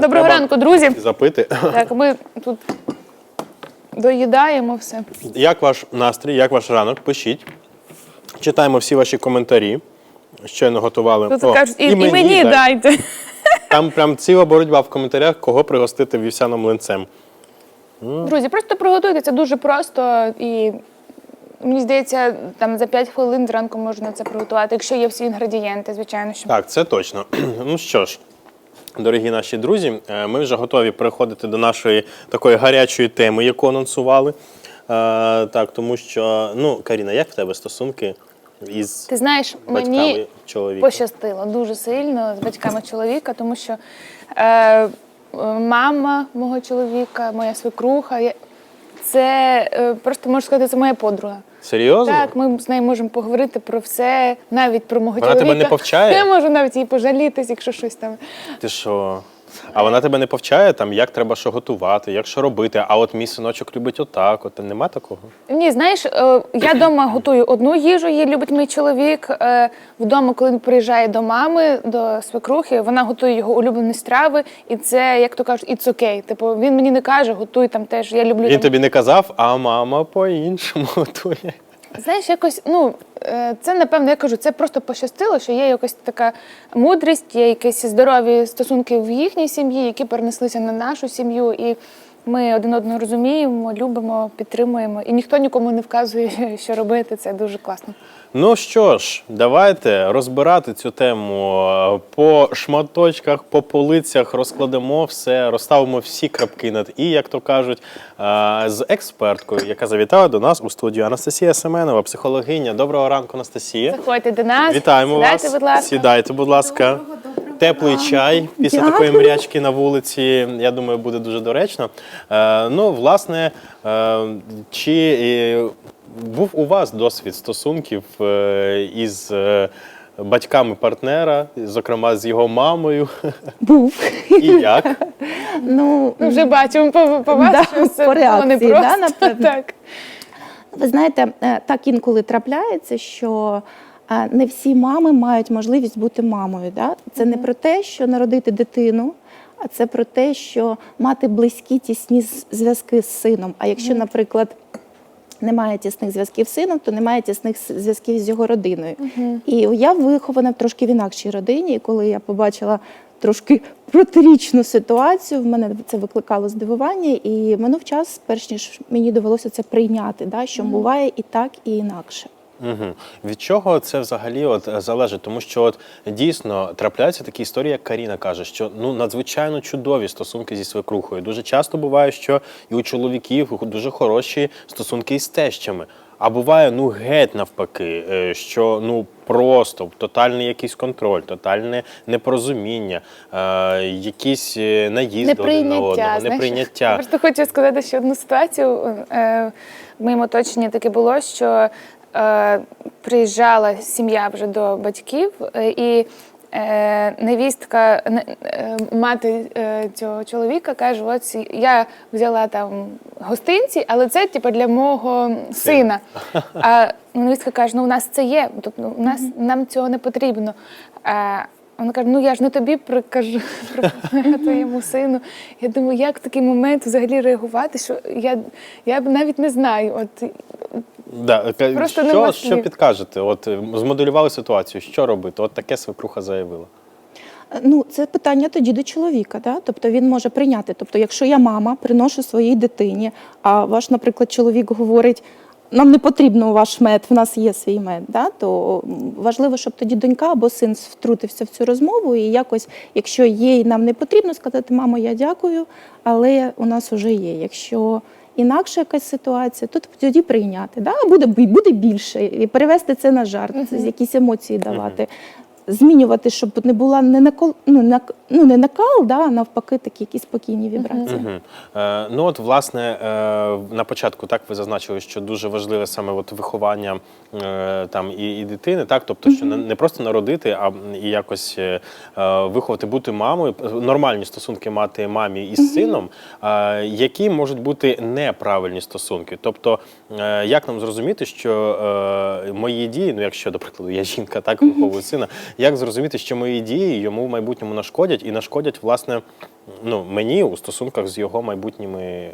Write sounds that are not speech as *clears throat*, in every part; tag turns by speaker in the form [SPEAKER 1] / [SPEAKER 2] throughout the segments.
[SPEAKER 1] Доброго
[SPEAKER 2] треба
[SPEAKER 1] ранку, друзі.
[SPEAKER 2] Запити.
[SPEAKER 1] Так, ми тут доїдаємо все.
[SPEAKER 2] Як ваш настрій, як ваш ранок? Пишіть. Читаємо всі ваші коментарі. Щойно готували.
[SPEAKER 1] Тут
[SPEAKER 2] О,
[SPEAKER 1] кажуть, і, і мені,
[SPEAKER 2] дай.
[SPEAKER 1] дайте.
[SPEAKER 2] Там прям ціла боротьба в коментарях, кого пригостити вівсяним млинцем.
[SPEAKER 1] Друзі, просто приготуйте, це дуже просто і. Мені здається, там за 5 хвилин зранку можна це приготувати, якщо є всі інгредієнти, звичайно. Що.
[SPEAKER 2] Так, це точно. *clears throat* Ну що ж, дорогі наші друзі, е, ми вже готові переходити до нашої такої гарячої теми, яку анонсували. Е, Так, тому що, ну, Каріна, як в тебе стосунки із
[SPEAKER 1] Ти знаєш,
[SPEAKER 2] батьками
[SPEAKER 1] мені
[SPEAKER 2] чоловіка?
[SPEAKER 1] пощастило дуже сильно з батьками чоловіка, тому що е, е, мама мого чоловіка, моя свекруха, це е, просто можу сказати, це моя подруга.
[SPEAKER 2] Серйозно?
[SPEAKER 1] Так, ми з нею можемо поговорити про все, навіть про мого
[SPEAKER 2] Вона тебе не повчає?
[SPEAKER 1] Я можу навіть їй пожалітись, якщо щось там.
[SPEAKER 2] Ти що? А вона тебе не повчає, там, як треба що готувати, як що робити. А от мій синочок любить отак. От нема такого?
[SPEAKER 1] Ні, знаєш, е, я вдома готую одну їжу, її любить мій чоловік. Е, Вдома, коли він приїжджає до мами, до свекрухи, вона готує його улюблені страви, і це, як то кажуть, it's okay. Типу, він мені не каже, готуй там теж. Я люблю
[SPEAKER 2] Він
[SPEAKER 1] там...
[SPEAKER 2] тобі не казав, а мама по-іншому *laughs* готує.
[SPEAKER 1] Знаєш, якось, ну е, це напевно, я кажу, це просто пощастило, що є якась така мудрість, є якісь здорові стосунки в їхній сім'ї, які перенеслися на нашу сім'ю. І ми один одного розуміємо, любимо, підтримуємо. І ніхто нікому не вказує, *laughs* що робити. Це дуже класно.
[SPEAKER 2] Ну що ж, давайте розбирати цю тему е, по шматочках, по полицях, розкладемо все, розставимо всі крапки над і, як то кажуть, е, з експерткою, яка завітала до нас у студію. Анастасія Семенова, психологиня. Доброго ранку, Анастасія.
[SPEAKER 1] Заходьте до нас.
[SPEAKER 2] Вітаємо
[SPEAKER 1] Сідайте,
[SPEAKER 2] вас.
[SPEAKER 1] будь ласка.
[SPEAKER 2] Сідайте, будь ласка. Теплий чай після
[SPEAKER 3] Дякую.
[SPEAKER 2] такої мрячки на вулиці, я думаю, буде дуже доречно. Е, ну, власне, е, чи е, був у вас досвід стосунків е, із е, батьками партнера, зокрема з його мамою?
[SPEAKER 3] Був.
[SPEAKER 2] І як?
[SPEAKER 3] Ну,
[SPEAKER 1] Ну, вже бачимо по, по вас,
[SPEAKER 3] Да,
[SPEAKER 1] що це
[SPEAKER 3] по
[SPEAKER 1] було не
[SPEAKER 3] реакції, да, напевно?
[SPEAKER 1] так.
[SPEAKER 3] ви знаєте, е, так інколи трапляється, що не всі мами мають можливість бути мамою. Да? Це не про те, що народити дитину, а це про те, що мати близькі тісні зв'язки з сином. А якщо, наприклад, немає тісних зв'язків з сином, то немає тісних зв'язків з його родиною. І я вихована в трошки в інакшій родині, і коли я побачила трошки протирічну ситуацію, в мене це викликало здивування, і минув час, перш ніж мені довелося це прийняти, да, що буває і так, і інакше.
[SPEAKER 2] Угу. Від чого це взагалі от е, залежить? Тому що от дійсно трапляються такі історії, як Каріна каже, що ну надзвичайно чудові стосунки зі свекрухою. Дуже часто буває, що і у чоловіків дуже хороші стосунки із тещами. А буває ну геть навпаки, е, що ну просто тотальний якийсь контроль, тотальне непорозуміння, е, якісь е, наїзди один на одного,
[SPEAKER 1] Неприйняття. Я просто хочу сказати ще одну ситуацію. Е, в моєму оточенні таке було, що приїжджала сім'я вже до батьків, е, і е, невістка, е, мати е, цього чоловіка каже: от я взяла там гостинці, але це типу, для мого сина. *laughs* А невістка каже: ну у нас це є, тобто у нас нам цього не потрібно. А вона каже: ну я ж не тобі прикажу *laughs* твоєму сину. Я думаю, як в такий момент взагалі реагувати, що я, я б навіть не знаю. От
[SPEAKER 2] Да, е,
[SPEAKER 1] Просто
[SPEAKER 2] що,
[SPEAKER 1] нема
[SPEAKER 2] що
[SPEAKER 1] слів.
[SPEAKER 2] підкажете? От е, змоделювали ситуацію, що робити? От таке свекруха заявила.
[SPEAKER 3] Ну, це питання тоді до чоловіка, да? тобто він може прийняти. Тобто, якщо я мама, приношу своїй дитині, а ваш, наприклад, чоловік говорить. Нам не потрібно ваш мед, в нас є свій мед. Да? То важливо, щоб тоді донька або син втрутився в цю розмову і якось, якщо їй нам не потрібно, сказати, мамо, я дякую, але у нас вже є. Якщо інакша якась ситуація, то тоді прийняти. Да? Буде, буде більше, і перевести це на жарт, це якісь емоції давати. Змінювати, щоб не була не накол, ну, нак, ну, не накал, да, а навпаки, такі якісь спокійні вібрації.
[SPEAKER 2] Угу. Е, ну от власне е, на початку так ви зазначили, що дуже важливе саме от виховання е, там і, і дитини, так тобто, що не, не просто народити, а і якось е, е, виховати, бути мамою, нормальні стосунки мати мамі із сином, е, які можуть бути неправильні стосунки. Тобто, е, як нам зрозуміти, що е, мої дії, ну якщо до прикладу я жінка, так виховую сина, як зрозуміти, що мої дії йому в майбутньому нашкодять і нашкодять, власне, ну, мені у стосунках з його майбутніми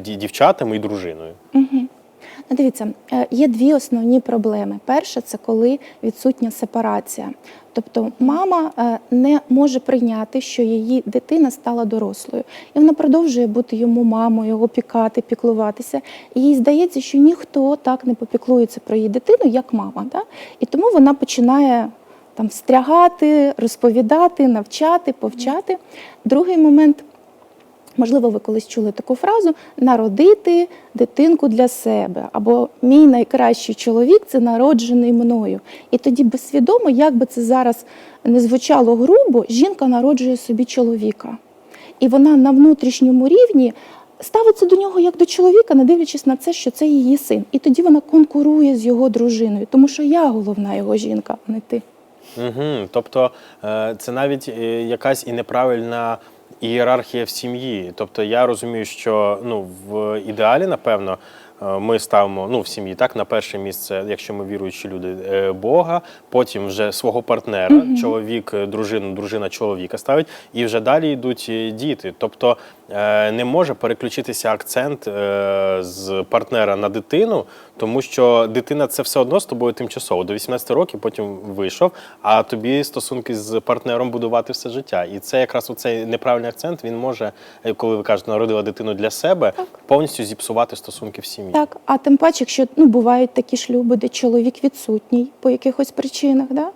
[SPEAKER 2] дівчатами і дружиною.
[SPEAKER 3] Ну, дивіться, е, є дві основні проблеми. Перша це коли відсутня сепарація. Тобто мама е, не може прийняти, що її дитина стала дорослою, і вона продовжує бути йому мамою, опікати, піклуватися. І їй здається, що ніхто так не попіклується про її дитину, як мама. Да? І тому вона починає там встрягати, розповідати, навчати, повчати. Другий момент Можливо, ви колись чули таку фразу народити дитинку для себе, або мій найкращий чоловік це народжений мною. І тоді безсвідомо, як би це зараз не звучало грубо, жінка народжує собі чоловіка. І вона на внутрішньому рівні ставиться до нього як до чоловіка, не дивлячись на це, що це її син. І тоді вона конкурує з його дружиною, тому що я головна його жінка, а не ти.
[SPEAKER 2] Угу. Тобто е, це навіть е, якась і неправильна ієрархія в сім'ї. Тобто я розумію, що ну, в ідеалі, напевно, е, ми ставимо ну, в сім'ї так на перше місце, якщо ми віруючі люди, Бога, потім вже свого партнера, чоловік, дружину, дружина чоловіка ставить, і вже далі йдуть діти. Тобто не може переключитися акцент е, з партнера на дитину, тому що дитина це все одно з тобою тимчасово. До 18 років потім вийшов, а тобі стосунки з партнером будувати все життя. І це якраз оцей неправильний акцент. Він може, е, коли ви кажете, народила дитину для себе, повністю зіпсувати стосунки в сім'ї.
[SPEAKER 3] Так, а тим паче, якщо ну бувають такі шлюби, де чоловік відсутній по якихось причинах, да?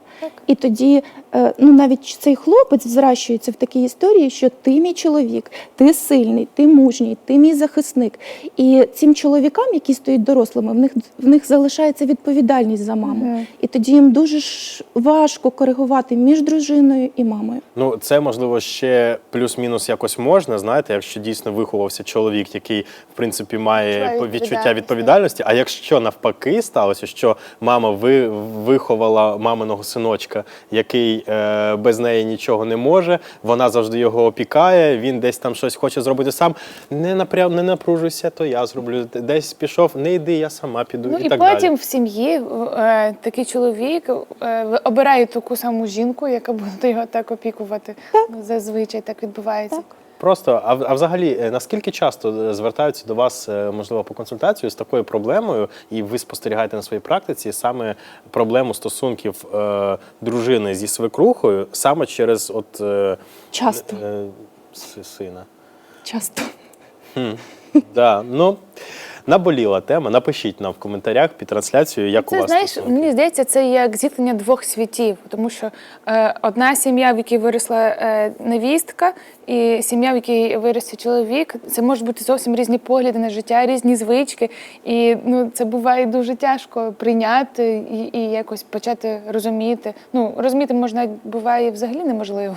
[SPEAKER 3] І тоді е, ну навіть цей хлопець взращується в такій історії, що ти мій чоловік, ти сильний, ти мужній, ти мій захисник. І цим чоловікам, які стоять дорослими, в них в них залишається відповідальність за маму.
[SPEAKER 1] Мгм.
[SPEAKER 3] І тоді їм дуже ж важко коригувати між дружиною і мамою.
[SPEAKER 2] Ну, це можливо ще плюс-мінус якось можна, знаєте, якщо дійсно виховався чоловік, який в принципі має відчуття
[SPEAKER 1] відповідальність.
[SPEAKER 2] відповідальності. А якщо навпаки сталося, що мама ви виховала маминого синочка, який е, без неї нічого не може, вона завжди його опікає, він десь там щось хоче зробити сам. Не напря... не напружуйся, то я зроблю. Десь пішов, не йди, я сама піду
[SPEAKER 1] Ну
[SPEAKER 2] і,
[SPEAKER 1] і
[SPEAKER 2] так
[SPEAKER 1] потім
[SPEAKER 2] далі.
[SPEAKER 1] в сім'ї е, такий чоловік е, обирає таку саму жінку, яка буде його так опікувати. Ну, Зазвичай так відбувається.
[SPEAKER 3] Так.
[SPEAKER 2] Просто, а, а взагалі, е, наскільки часто е, звертаються до вас, е, можливо, по консультацію з такою проблемою, і ви спостерігаєте на своїй практиці саме проблему стосунків е, дружини зі свекрухою, саме через от е,
[SPEAKER 3] Часто.
[SPEAKER 2] е, е, сина?
[SPEAKER 3] Часто.
[SPEAKER 2] Да, ну, наболіла тема. Напишіть нам в коментарях під трансляцією, як у вас
[SPEAKER 1] знаєш,
[SPEAKER 2] стосунки.
[SPEAKER 1] мені здається, це як зіткнення двох світів, тому що е, одна сім'я, в якій виросла е, невістка, і сім'я, в якій виросте чоловік, це можуть бути зовсім різні погляди на життя, різні звички. І ну, це буває дуже тяжко прийняти і, і якось почати розуміти. Ну, розуміти можна буває взагалі неможливо.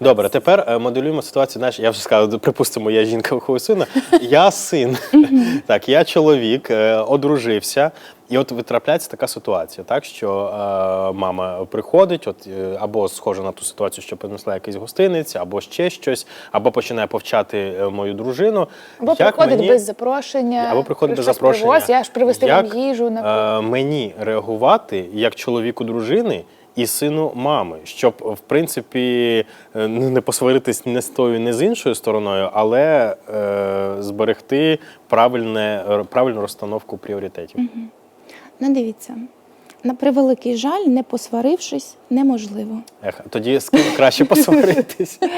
[SPEAKER 2] Добре, тепер е, моделюємо ситуацію. Знаєш, я вже сказав, припустимо, я жінка виховую сина. Я син. так, я чоловік, е, одружився. І от трапляється така ситуація, так що е, мама приходить, от е, або схожа на ту ситуацію, що принесла якийсь гостиниць, або ще щось, або починає повчати мою дружину.
[SPEAKER 1] Або
[SPEAKER 2] Як
[SPEAKER 1] приходить
[SPEAKER 2] мені-
[SPEAKER 1] без запрошення,
[SPEAKER 2] або приходить без запрошення.
[SPEAKER 1] привоз, я ж привезти вам їжу. наприклад.
[SPEAKER 2] е, мені реагувати як чоловіку дружини і сину мами, щоб в принципі е, ну, не посваритись не з тою, не з іншою стороною, але е, зберегти правильне, правильну розстановку пріоритетів.
[SPEAKER 3] Ну, дивіться, на превеликий жаль, не посварившись, неможливо.
[SPEAKER 2] Ех, тоді з ким краще посваритись. *laughs*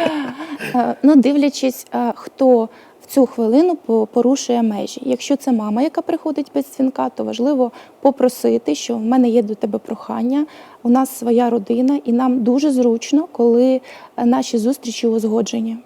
[SPEAKER 3] Е, Ну, дивлячись, е, хто цю хвилину порушує межі. Якщо це мама, яка приходить без дзвінка, то важливо попросити, що в мене є до тебе прохання, у нас своя родина, і нам дуже зручно, коли е, наші зустрічі узгоджені.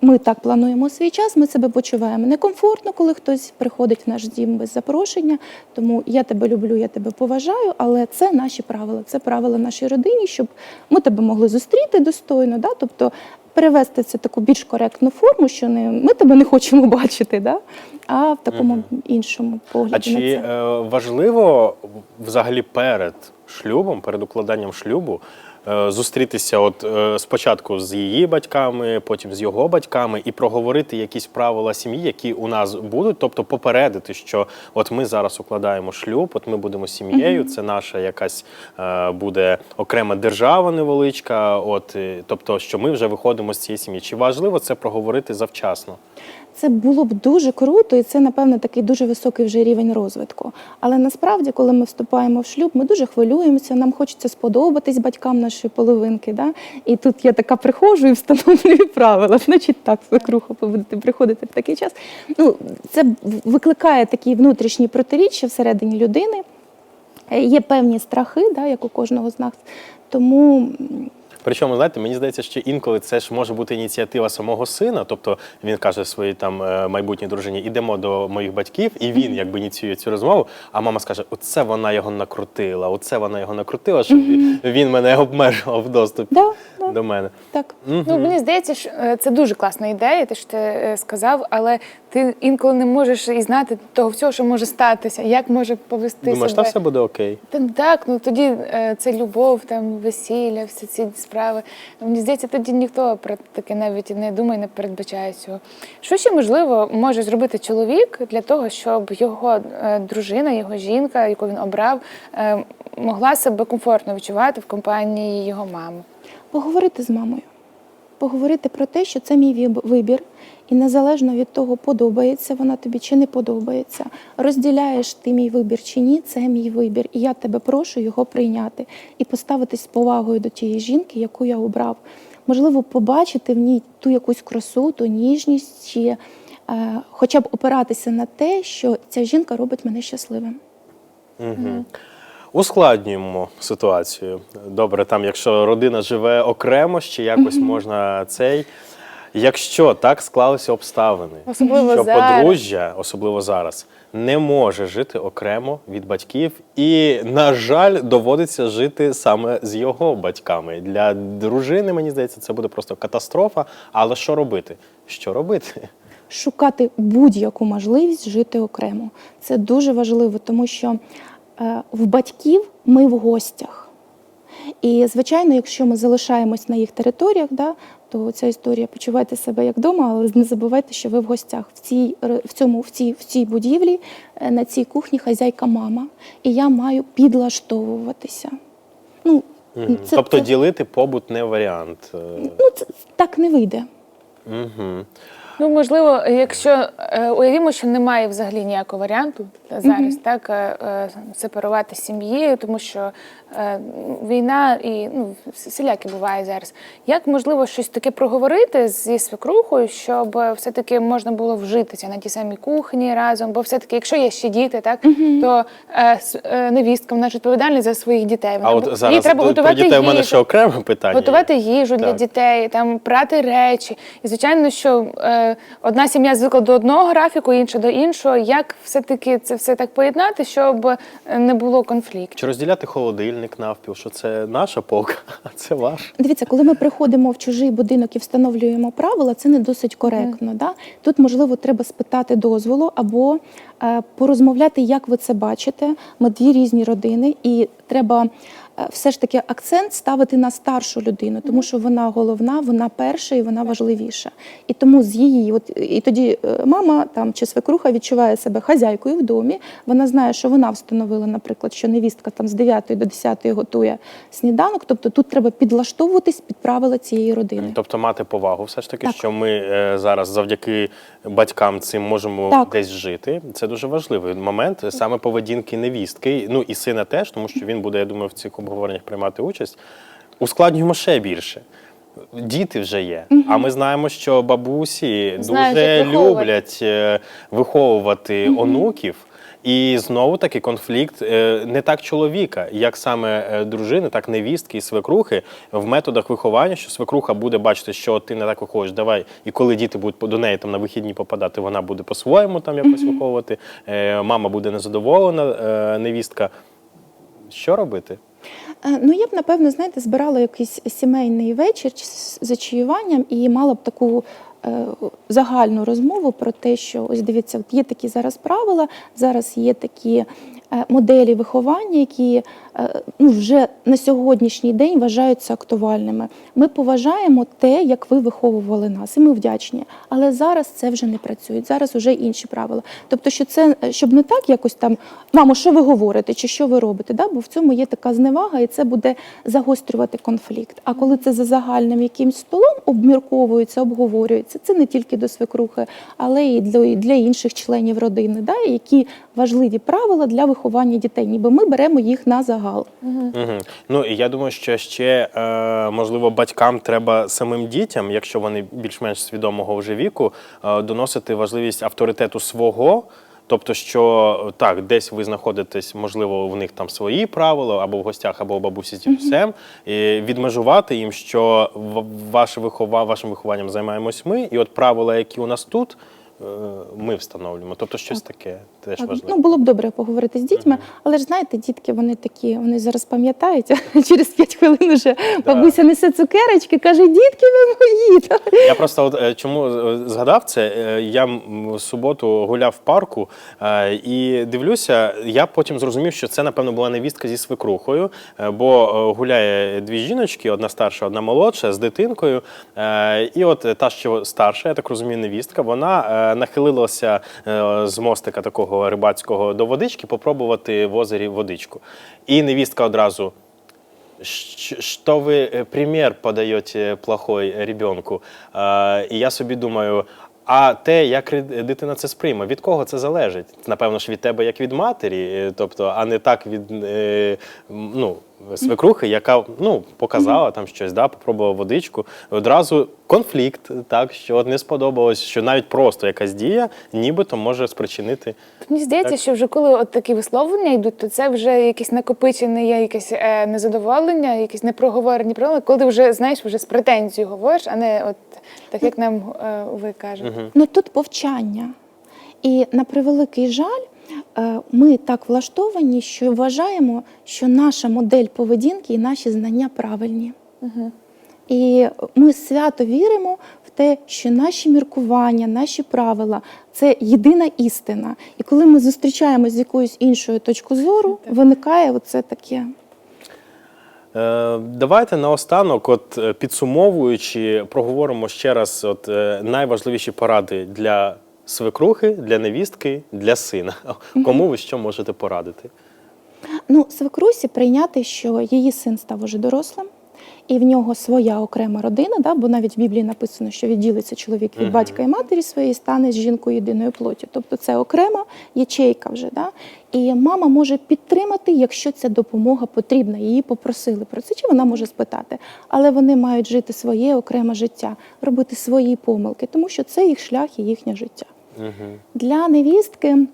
[SPEAKER 3] Ми так плануємо свій час, ми себе почуваємо некомфортно, коли хтось приходить в наш дім без запрошення. Тому я тебе люблю, я тебе поважаю, але це наші правила, це правила нашої родині, щоб ми тебе могли зустріти достойно. Да? Тобто перевести це в таку більш коректну форму, що не ми тебе не хочемо *laughs* бачити, да? а в такому іншому погляді.
[SPEAKER 2] А
[SPEAKER 3] на
[SPEAKER 2] чи
[SPEAKER 3] це.
[SPEAKER 2] е, важливо взагалі перед шлюбом, перед укладанням шлюбу, зустрітися, от е, спочатку з її батьками, потім з його батьками, і проговорити якісь правила сім'ї, які у нас будуть, тобто попередити, що от ми зараз укладаємо шлюб, от ми будемо сім'єю, це наша якась е, буде окрема держава невеличка. От е, тобто, що ми вже виходимо з цієї сім'ї. Чи важливо це проговорити завчасно?
[SPEAKER 3] Це було б дуже круто, і це, напевно, такий дуже високий вже рівень розвитку. Але насправді, коли ми вступаємо в шлюб, ми дуже хвилюємося, нам хочеться сподобатись батькам нашої половинки. Да? І тут я така приходжу і встановлюю правила. Значить, так, свекруха, будете приходити в такий час. Ну, це викликає такі внутрішні протиріччя всередині людини. Е, Є певні страхи, да, як у кожного з нас. Тому
[SPEAKER 2] Причому, знаєте, мені здається, що інколи це ж може бути ініціатива самого сина. Тобто він каже своїй там е, майбутній дружині, ідемо до моїх батьків, і він якби ініціює цю розмову. А мама скаже: Оце вона його накрутила, оце вона його накрутила, щоб він мене *laughs* обмежував в доступі
[SPEAKER 3] да, да,
[SPEAKER 2] до мене.
[SPEAKER 3] так.
[SPEAKER 1] Ну, мені здається, що е, це дуже класна ідея, те, що ти е, сказав, але ти інколи не можеш і знати того всього, що може статися, як може повести
[SPEAKER 2] Думаєш, та все буде окей.
[SPEAKER 1] Та так, ну тоді е, це любов, там весілля, всі ці справи. Мені здається, тоді ніхто про таке навіть не думає, не передбачає цього. Що ще можливо може зробити чоловік для того, щоб його дружина, його жінка, яку він обрав, могла себе комфортно відчувати в компанії його мами?
[SPEAKER 3] Поговорити з мамою. Поговорити про те, що це мій вибір, і незалежно від того, подобається вона тобі чи не подобається, розділяєш ти мій вибір чи ні, це мій вибір. І я тебе прошу його прийняти і поставитись з повагою до тієї жінки, яку я обрав. Можливо, побачити в ній ту якусь красу, ту ніжність, чи е, хоча б опиратися на те, що ця жінка робить мене щасливим.
[SPEAKER 2] Угу. Ускладнюємо ситуацію. Добре, там, якщо родина живе окремо, ще якось можна цей. Якщо так склалися обставини,
[SPEAKER 1] Особливо
[SPEAKER 2] що
[SPEAKER 1] зараз.
[SPEAKER 2] подружжя, особливо зараз, не може жити окремо від батьків, і, на жаль, доводиться жити саме з його батьками. Для дружини, мені здається, це буде просто катастрофа. Але що робити? Що робити?
[SPEAKER 3] шукати будь-яку можливість жити окремо. Це дуже важливо, тому що в батьків ми в гостях. І, звичайно, якщо ми залишаємось на їх територіях, да, то ця історія почувайте себе як вдома, але не забувайте, що ви в гостях. В цій, в цьому, в цій, в цій будівлі, е, на цій кухні хазяйка мама, і я маю підлаштовуватися. Ну, це,
[SPEAKER 2] тобто
[SPEAKER 3] це,
[SPEAKER 2] ділити побут не варіант. Е,
[SPEAKER 3] ну, це так не вийде.
[SPEAKER 2] Мгм.
[SPEAKER 1] Ну, можливо, якщо е, уявімо, що немає взагалі ніякого варіанту зараз, так е, е, сепарувати сім'ї, тому що війна і ну, всілякі буває зараз. Як можливо щось таке проговорити зі свекрухою, щоб все-таки можна було вжитися на тій самій кухні разом? Бо все-таки, якщо є ще діти, так то е, с- е, невістка вона ж відповідальна за своїх дітей. Вона
[SPEAKER 2] А от
[SPEAKER 1] їй
[SPEAKER 2] зараз
[SPEAKER 1] треба
[SPEAKER 2] про
[SPEAKER 1] готувати
[SPEAKER 2] дітей у мене ще окреме питання.
[SPEAKER 1] Готувати їжу для дітей, там прати речі. І звичайно, що е, одна сім'я звикла до одного графіку, інша до іншого. Як все-таки це все так поєднати, щоб е, не було конфлікту?
[SPEAKER 2] Чи розділяти холодильник навпіл, що це наша полка, *laughs* а це ваш?
[SPEAKER 3] Дивіться, коли ми приходимо в чужий будинок і встановлюємо правила, це не досить коректно. Да? Тут, можливо, треба спитати дозволу або е, порозмовляти, як ви це бачите. Ми дві різні родини, і треба все ж таки акцент ставити на старшу людину, тому що вона головна, вона перша і вона важливіша. І тому з її, от і тоді е, мама там чи свекруха відчуває себе хазяйкою в домі. Вона знає, що вона встановила, наприклад, що невістка там з 9 до 10 готує сніданок. Тобто тут треба підлаштовуватись під правила цієї родини.
[SPEAKER 2] Тобто мати повагу, все ж таки,
[SPEAKER 3] Так.
[SPEAKER 2] що ми е, зараз завдяки батькам цим можемо
[SPEAKER 3] Так.
[SPEAKER 2] десь жити. Це дуже важливий момент саме поведінки невістки, ну і сина теж, тому що він буде, я думаю, в цих обговореннях приймати участь. Ускладнюємо ще більше. Діти вже є, а ми знаємо, що бабусі
[SPEAKER 1] Знають,
[SPEAKER 2] дуже
[SPEAKER 1] виховувати.
[SPEAKER 2] люблять е, виховувати онуків. І знову таки конфлікт е, не так чоловіка, як саме е, дружини, так невістки і свекрухи в методах виховання, що свекруха буде бачити, що ти не так виходиш, давай. І коли діти будуть до неї там на вихідні попадати, вона буде по-своєму там якось виховувати. Е, Мама буде незадоволена, невістка. Що робити?
[SPEAKER 3] Е, Ну, я б, напевно, знаєте, збирала якийсь сімейний вечір за чаюванням і мала б таку е, загальну розмову про те, що ось дивіться, от є такі зараз правила, зараз є такі моделі виховання, які е, ну, вже на сьогоднішній день вважаються актуальними. Ми поважаємо те, як ви виховували нас, і ми вдячні. Але зараз це вже не працює. Зараз вже інші правила. Тобто, що це щоб не так якось там, мамо, що ви говорите, чи що ви робите? Да? Бо в цьому є така зневага, і це буде загострювати конфлікт. А коли це за загальним якимсь столом обмірковується, обговорюється, це не тільки до свекрухи, але і для, для інших членів родини, да? які важливі правила для виховання дітей, ніби ми беремо їх на загал.
[SPEAKER 2] Угу. Ну і я думаю, що ще е, можливо батькам треба самим дітям, якщо вони більш-менш свідомого вже віку, е, доносити важливість авторитету свого. Тобто, що так, десь ви знаходитесь, можливо, у них там свої правила, або в гостях, або у бабусі з дідусем, і відмежувати їм, що в- ваше вихова, вашим вихованням займаємось ми, і от правила, які у нас тут, е, ми встановлюємо. Тобто, щось таке теж важливо.
[SPEAKER 3] ну було б добре поговорити з дітьми, але ж знаєте, дітки вони такі, вони зараз пам'ятають, *laughs* через 5 хвилин уже бабуся несе цукерочки, каже: дітки, ви мої. *laughs*
[SPEAKER 2] Я просто от е, чому е, згадав це? Е, Я в суботу гуляв в парку е, і дивлюся, я потім зрозумів, що це, напевно, була невістка зі свекрухою, е, бо е, гуляє дві жіночки, одна старша, одна молодша, з дитинкою. Е, І от та, що старша, я так розумію, невістка, вона нахилилася е, з мостика такого рибацького до водички, попробувати в озері водичку. І невістка одразу. Що ви е, примір подаєте плохой ребенку? І я собі думаю, а те, як дитина це сприйме, від кого це залежить? Напевно ж від тебе, як від матері, е, тобто, а не так від ну, свекрухи, яка ну, показала там щось, да, попробувала водичку. Одразу конфлікт, так, що от не сподобалось, що навіть просто якась дія нібито може спричинити.
[SPEAKER 1] Мені здається,
[SPEAKER 2] Так.
[SPEAKER 1] що вже коли от такі висловлення йдуть, то це вже якесь накопичене є якесь е, незадоволення, якісь непроговорені проблеми, коли ти вже знаєш, вже з претензією говориш, а не от так як нам е, ви кажете.
[SPEAKER 3] Ну тут повчання. І на превеликий жаль, ми так влаштовані, що вважаємо, що наша модель поведінки і наші знання правильні. І ми свято віримо в те, що наші міркування, наші правила це єдина істина. І коли ми зустрічаємося з якоюсь іншою точкою зору, виникає оце таке.
[SPEAKER 2] Е, Давайте наостанок, от е, підсумовуючи, проговоримо ще раз от, е, найважливіші поради для свекрухи, для невістки, для сина. *laughs* Кому ви що можете порадити?
[SPEAKER 3] Ну, свекрусі прийняти, що її син став уже дорослим, і в нього своя окрема родина, да, бо навіть в Біблії написано, що відділиться чоловік від батька і матері своєї, і стане з жінкою єдиною плоті. Тобто це окрема ячейка вже. Да? І мама може підтримати, якщо ця допомога потрібна. Її попросили про це, чи вона може спитати. Але вони мають жити своє окреме життя, робити свої помилки, тому що це їх шлях і їхнє життя. Для невістки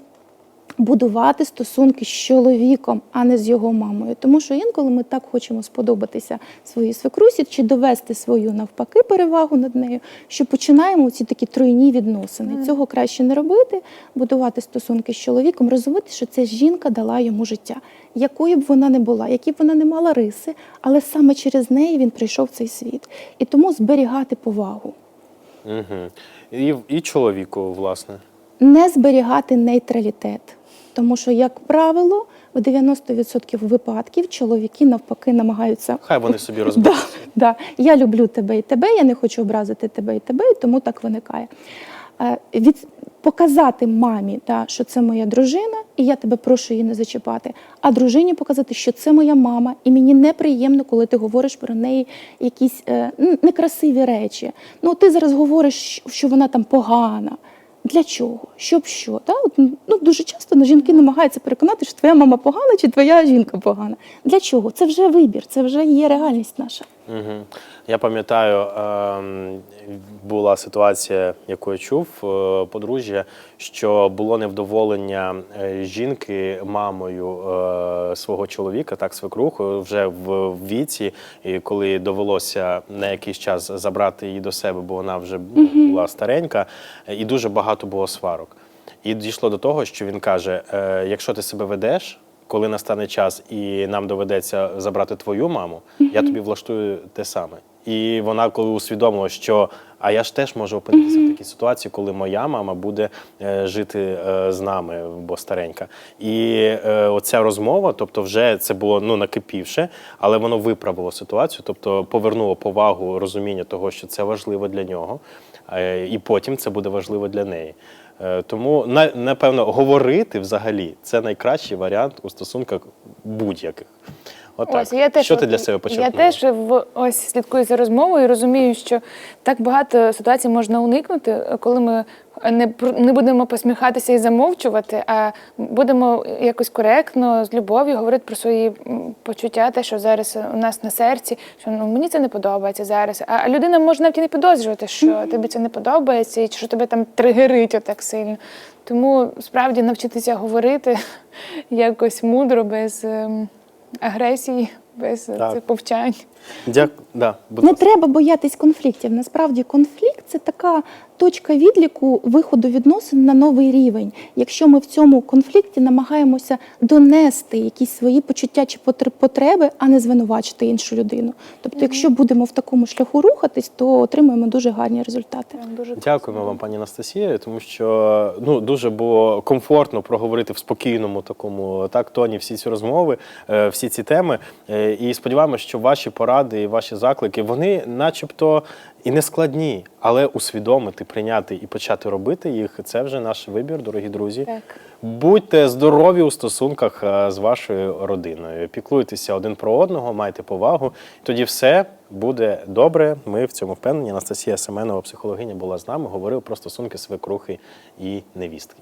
[SPEAKER 3] будувати стосунки з чоловіком, а не з його мамою. Тому що інколи ми так хочемо сподобатися своїй свекрусі чи довести свою навпаки перевагу над нею, що починаємо ці такі тройні відносини. Цього краще не робити, будувати стосунки з чоловіком, розуміти, що ця жінка дала йому життя, якою б вона не була, які б вона не мала риси, але саме через неї він прийшов в цей світ. І тому зберігати повагу.
[SPEAKER 2] Угу. І, і чоловіку, власне.
[SPEAKER 3] не зберігати нейтралітет. Тому що, як правило, в 90% випадків чоловіки навпаки намагаються.
[SPEAKER 2] Хай вони собі
[SPEAKER 3] Да,
[SPEAKER 2] розберуться.
[SPEAKER 3] да. Я люблю тебе і тебе, я не хочу образити тебе і тебе, і тому так виникає. Е, Від, показати мамі, да, що це моя дружина, і я тебе прошу її не зачіпати. А дружині показати, що це моя мама, і мені неприємно, коли ти говориш про неї якісь е, некрасиві речі. Ну, ти зараз говориш, що вона там погана. Для чого? Щоб що? Та? От, ну, дуже часто на жінки намагаються переконати, що твоя мама погана чи твоя жінка погана. Для чого? Це вже вибір, це вже є реальність наша.
[SPEAKER 2] Угу. Я пам'ятаю, ем, була ситуація, яку я чув, е, подружжя, що було невдоволення е, жінки мамою е, свого чоловіка, так, свекрухою, вже в віці, і коли довелося на якийсь час забрати її до себе, бо вона вже була старенька, і дуже багато було сварок. І дійшло до того, що він каже: якщо ти себе ведеш, коли настане час і нам доведеться забрати твою маму, я тобі влаштую те саме. І вона, коли усвідомила, що а я ж теж можу опинитися в такій ситуації, коли моя мама буде е, жити е, з нами, бо старенька. І е, оця розмова, тобто, вже це було ну накипівше, але воно виправило ситуацію, тобто повернуло повагу, розуміння того, що це важливо для нього, е, і потім це буде важливо для неї. Е, Тому на- напевно говорити взагалі це найкращий варіант у стосунках будь-яких. Отак.
[SPEAKER 1] Ось, я теж,
[SPEAKER 2] що ти для себе почерпнула?
[SPEAKER 1] Я теж в, ось слідкую за розмовою і розумію, що так багато ситуацій можна уникнути, коли ми не, не будемо посміхатися і замовчувати, а будемо якось коректно, з любов'ю говорити про свої почуття, те, що зараз у нас на серці, що ну, мені це не подобається зараз. А людина може навіть і не підозрювати, що тобі це не подобається, і що тебе там тригерить отак сильно. Тому справді навчитися говорити *laughs* якось мудро, без. ем, агресії, без е,
[SPEAKER 2] Так.
[SPEAKER 1] цих повчань.
[SPEAKER 2] Дяк... Да, будь
[SPEAKER 3] Не
[SPEAKER 2] ласка.
[SPEAKER 3] треба боятись конфліктів. Насправді конфлікт це така точка відліку виходу відносин на новий рівень. Якщо ми в цьому конфлікті намагаємося донести якісь свої почуття чи потр- потреби, а не звинувачити іншу людину. Тобто, якщо будемо в такому шляху рухатись, то отримаємо дуже гарні результати.
[SPEAKER 1] Дуже
[SPEAKER 2] Дякуємо вам, пані Анастасія, тому що ну дуже було комфортно проговорити в спокійному такому так тоні всі ці розмови, е, всі ці теми. Е, І сподіваємося, що ваші поради і ваші заклики вони, начебто, і не складні, але усвідомити, прийняти і почати робити їх це вже наш вибір, дорогі друзі.
[SPEAKER 1] Так.
[SPEAKER 2] Будьте здорові у стосунках е, з вашою родиною. Піклуйтеся один про одного, майте повагу. Тоді все буде добре. Ми в цьому впевнені. Анастасія Семенова, психологиня, була з нами. Говорив про стосунки свекрухи і невістки.